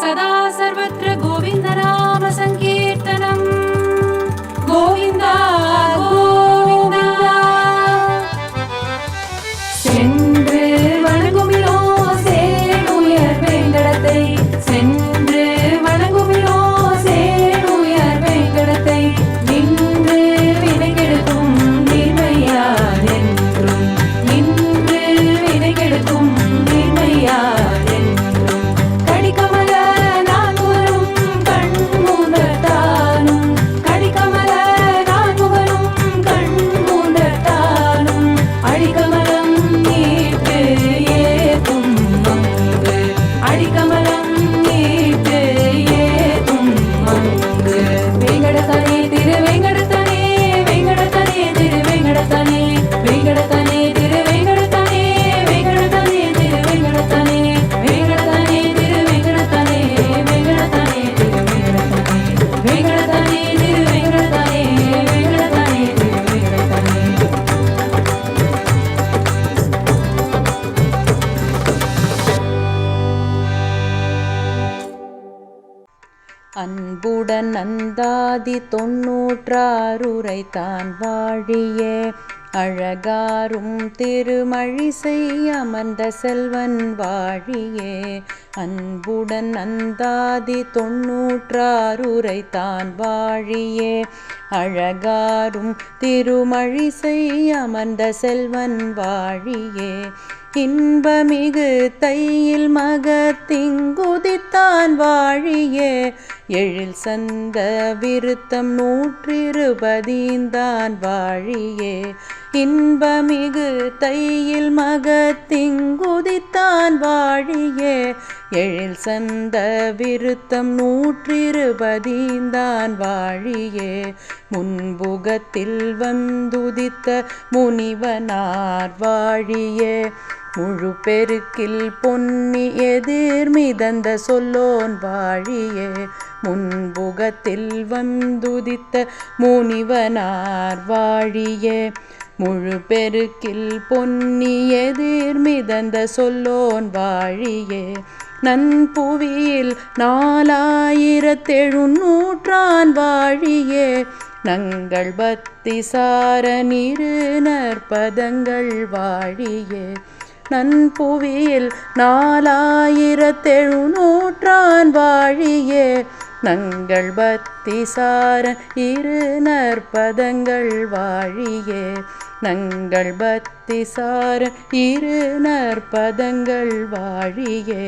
सदा सर्वत्र गोविन्दनाम सङ्कीर्तनम् गोविन्द गोविन्द அன்புடன் நந்தாதி தொன்னூற்றாருரை தான் வாழியே. அழகாரும் திருமழிசை அமர்ந்த செல்வன் வாழியே. அன்புடன் அந்தாதி தொன்னூற்றாருரை தான் வாழியே. அழகாரும் திருமழிசை அமர்ந்த செல்வன் வாழியே. இன்பமிகு தையில் மகத்திங்குதித்தான் வாழியே. எழில் சந்த விருத்தம் நூற்றிருபதீந்தான் வாழியே. இன்பமிகு தையில் மகத்திங்குதித்தான் வாழியே எழில் சந்த விருத்தம் நூற்றிருபதீந்தான் வாழியே. முன்புகத்தில் வந்துதித்த முனிவனார் வாழியே. முழு பெருக்கில் பொன்னி எதிர் மிதந்த சொல்லோன் வாழியே. முன்புகத்தில் வந்துதித்த முனிவனார் வாழியே. முழு பெருக்கில் பொன்னி எதிர் மிதந்த சொல்லோன் வாழியே. நன்புவியில் நாலாயிரத்தெழுநூற்றான் வாழியே. நங்கள் பக்தி சார நற்பதங்கள் வாழியே. நன்புவியில் நாலாயிரத்தெழுநூற்றான் வாழியே. நங்கள் பக்தி சாரன் இரு நற்பதங்கள் வாழியே. நங்கள் பக்தி சாரன் இரு நற்பதங்கள் வாழியே.